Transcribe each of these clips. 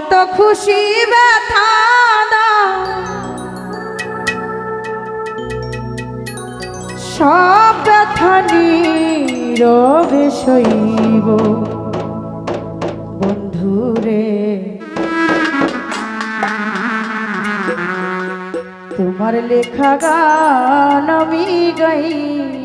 কত খুশি ব্যথা সব ব্যথা নীরবে শৈব বন্ধুরে তোমার লেখা গান আমি গাইব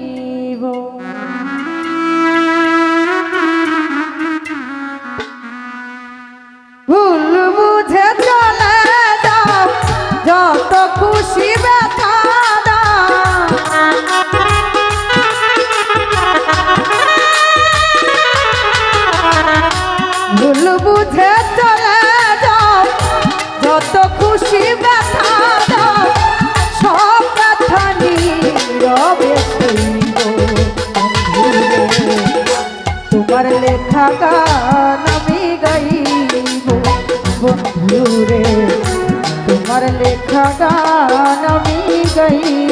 বুঝে চলে যাও যত খুশি ব্যথা দাও সব ব্যথা নীরবে তোমার লেখা গা सही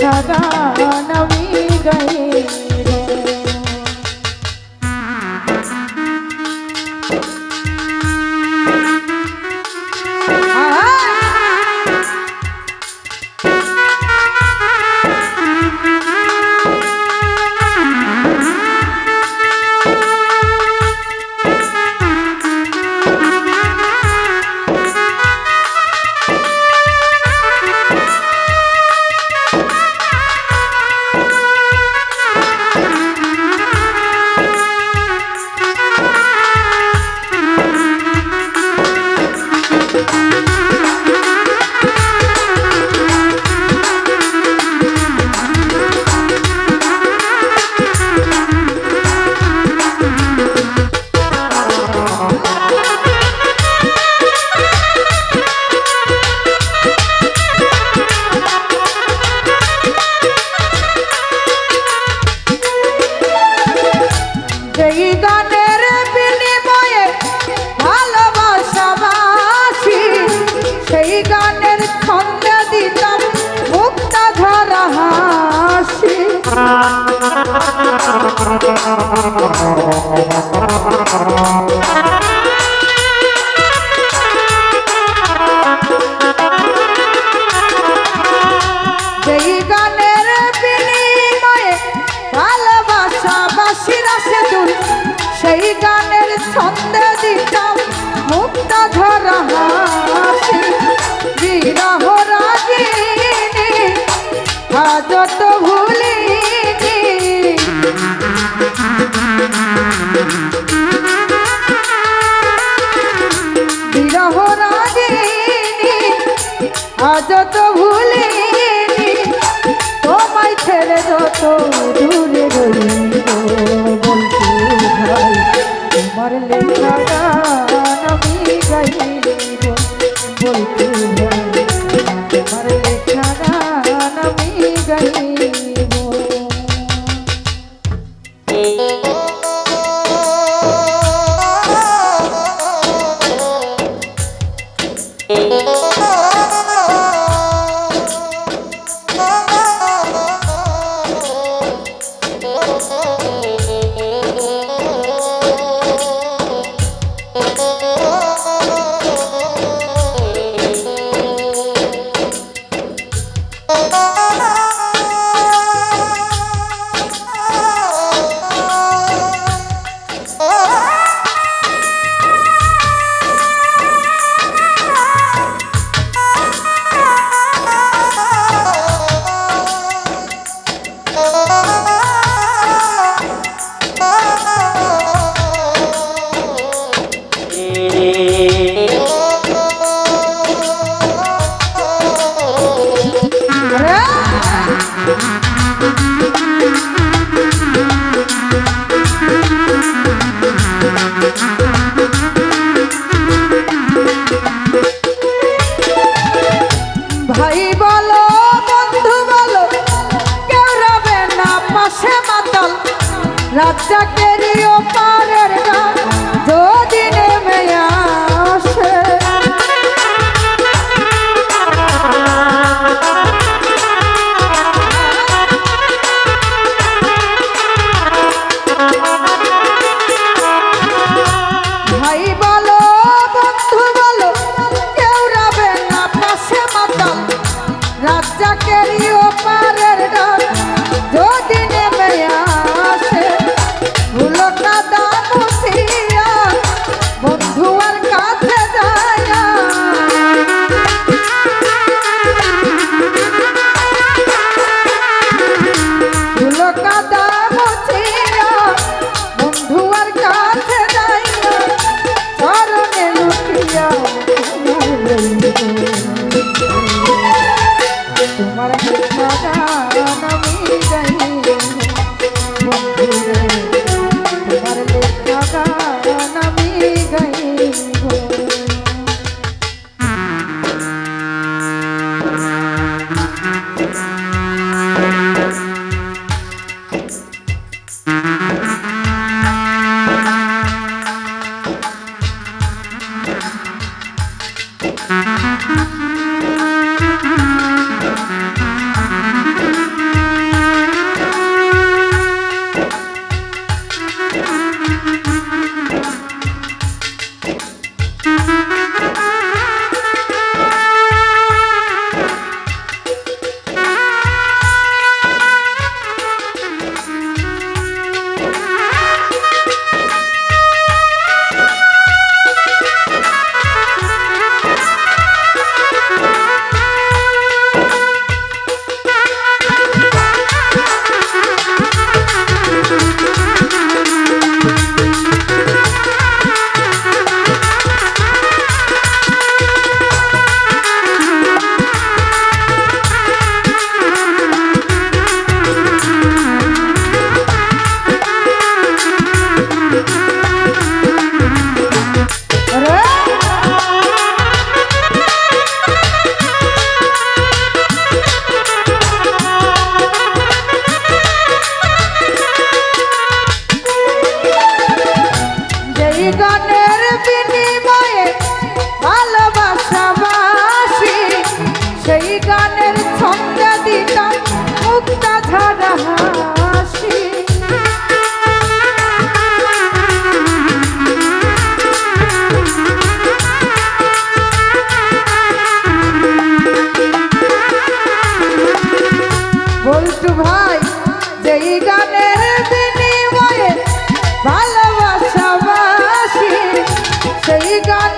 सदा नवी गए Bye. Música ভাই বলো বন্ধু বলো কেউ রবে না পাশে পারে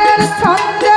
মনের ছন্দ